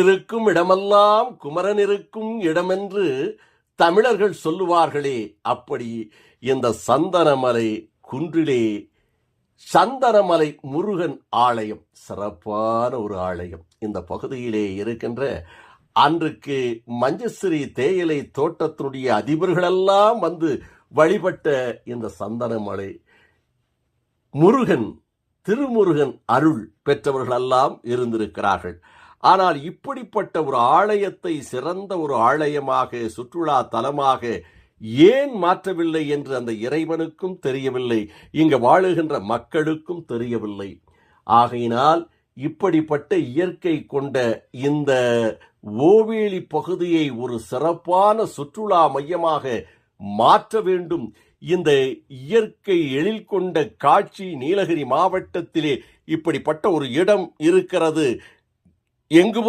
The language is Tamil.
இருக்கும் இடமெல்லாம் குமரன் இருக்கும் இடமென்று தமிழர்கள் சொல்லுவார்களே. அப்படி இந்த சந்தனமலை குன்றிலே சந்தனமலை முருகன் ஆலயம் சிறப்பான ஒரு ஆலயம். இந்த பகுதியிலே இருக்கின்ற அன்றுக்கு மஞ்சஸ்ரீ தேயிலை தோட்டத்தினுடைய அதிபர்களெல்லாம் வந்து வழிபட்ட இந்த சந்தனமலை முருகன் திருமுருகன் அருள் பெற்றவர்களெல்லாம் இருந்திருக்கிறார்கள். ஆனால் இப்படிப்பட்ட ஒரு ஆலயத்தை சிறந்த ஒரு ஆலயமாக சுற்றுலா தலமாக ஏன் மாற்றவில்லை என்று அந்த இறைவனுக்கும் தெரியவில்லை இங்கு வாழுகின்ற மக்களுக்கும் தெரியவில்லை. ஆகையினால் இப்படிப்பட்ட இயற்கை கொண்ட இந்த ஓவேலி பகுதியை ஒரு சிறப்பான சுற்றுலா மையமாக மாற்ற வேண்டும். இந்த இயற்கை எழில் கொண்ட காட்சி நீலகிரி மாவட்டத்திலே இப்படிப்பட்ட ஒரு இடம் இருக்கிறது. எங்கு